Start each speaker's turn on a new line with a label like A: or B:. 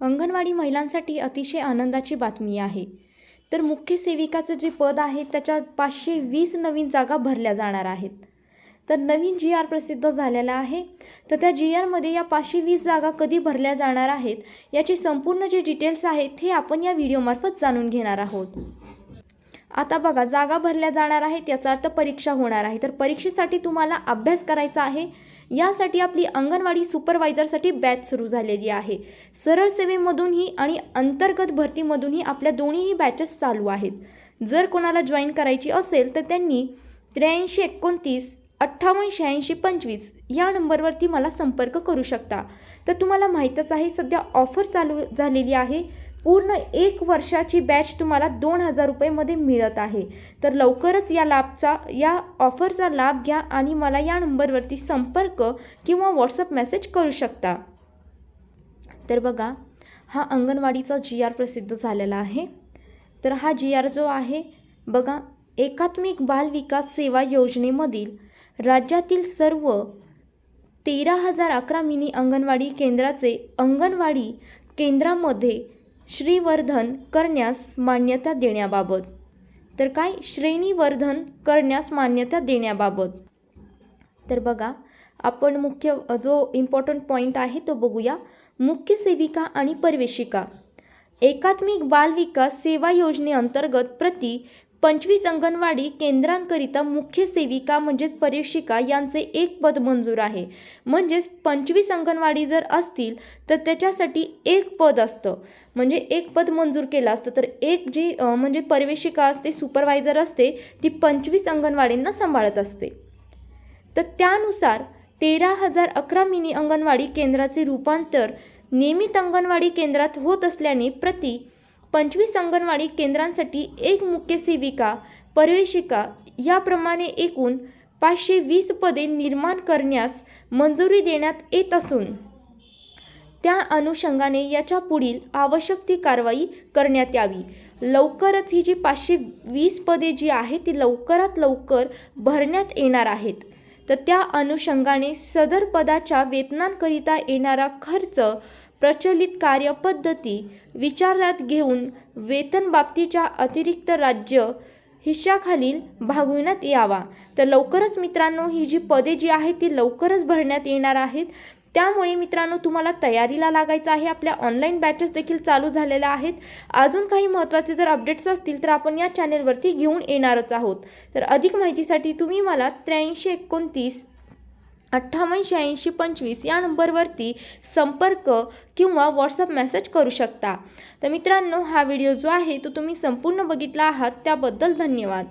A: अंगणवाडी महिलांसाठी अतिशय आनंदाची बातमी आहे. तर मुख्य सेविकाचं जे पद आहे त्याच्या पाचशे वीस नवीन जागा भरल्या जाणार आहेत. तर नवीन जी आर प्रसिद्ध झालेला आहे. तर त्या जी आरमध्ये या पाचशे वीस जागा कधी भरल्या जाणार आहेत याची संपूर्ण जे डिटेल्स आहेत हे आपण या व्हिडिओमार्फत जाणून घेणार आहोत. आता बघा जागा भरल्या जाणार आहेत याचा अर्थ परीक्षा होणार आहे. तर परीक्षेसाठी तुम्हाला अभ्यास करायचा आहे. यासाठी आपली अंगणवाडी सुपरवायझरसाठी बॅच सुरू झालेली आहे. सरळ सेवेमधूनही आणि अंतर्गत भरतीमधूनही आपल्या दोन्हीही बॅचेस चालू आहेत. जर कोणाला जॉईन करायची असेल तर त्यांनी त्र्याऐंशी एकोणतीस अठ्ठावन्न शहाऐंशी पंचवीस या नंबरवरती मला संपर्क करू शकता. तर तुम्हाला माहीतच आहे सध्या ऑफर चालू झालेली आहे. पूर्ण एक वर्षाची बॅच तुम्हाला दोन हजार रुपयेमध्ये मिळत आहे. तर लवकरच या लाभचा या ऑफरचा लाभ घ्या आणि मला या नंबरवरती संपर्क किंवा व्हॉट्सअप मेसेज करू शकता. तर बघा हा अंगणवाडीचा जी आर प्रसिद्ध झालेला आहे. तर हा जी आर जो आहे बघा एकात्मिक बाल विकास सेवा योजनेमधील राज्यातील सर्व तेरा हजार अकरा मिनी अंगणवाडी केंद्राचे अंगणवाडी केंद्रामध्ये श्रीवर्धन करण्यास मान्यता देण्याबाबत. तर काय? श्रेणीवर्धन करण्यास मान्यता देण्याबाबत. तर बघा आपण मुख्य जो इम्पॉर्टंट पॉईंट आहे तो बघूया. मुख्य सेविका आणि परिवेशिका. एकात्मिक बाल विकास सेवा योजनेअंतर्गत प्रति पंचवीस अंगणवाडी केंद्रांकरिता मुख्य सेविका म्हणजेच परिवेशिका यांचे एक पद मंजूर आहे. म्हणजेच पंचवीस अंगणवाडी जर असतील तर त्याच्यासाठी एक पद असतं. म्हणजे एक पद मंजूर केलं असतं तर एक जी म्हणजे परिवेशिका असते सुपरवायझर असते ती पंचवीस अंगणवाडींना सांभाळत असते. तर त्यानुसार तेरा हजार अकरा मिनी अंगणवाडी केंद्राचे रूपांतर नियमित अंगणवाडी केंद्रात होत असल्याने प्रति पंचवीस अंगणवाडी केंद्रांसाठी एक मुख्य सेविका परिवेशिका याप्रमाणे एकूण पाचशे वीस पदे निर्माण करण्यास मंजुरी देण्यात येत असून त्या अनुषंगाने याच्या पुढील आवश्यक ती कारवाई करण्यात यावी. लवकरच ही जी पाचशे वीस पदे जी आहेत ती लवकरात लवकर भरण्यात येणार आहेत. तर त्या अनुषंगाने सदर पदाच्या वेतनांकरिता येणारा खर्च प्रचलित कार्यपद्धती विचारात घेऊन वेतन बाबतीच्या अतिरिक्त राज्य हिश्शाखालील भागविण्यात यावा. तर लवकरच मित्रांनो ही जी पदे जी आहेत ती लवकरच भरण्यात येणार आहेत. त्यामुळे मित्रांनो तुम्हाला तयारीला लागायचं आहे. आपल्या ऑनलाईन बॅचेस देखील चालू झालेल्या आहेत. अजून काही महत्त्वाचे जर अपडेट्स असतील तर आपण या चॅनेलवरती घेऊन येणारच आहोत. तर अधिक माहितीसाठी तुम्ही मला त्र्याऐंशी एकोणतीस अठ्ठावन्न शहाऐंशी पंचवीस या नंबरवरती संपर्क किंवा व्हॉट्सअप मेसेज करू शकता. तर मित्रांनो हा व्हिडिओ जो आहे तो तुम्ही संपूर्ण बघितला आहात. त्याबद्दल धन्यवाद.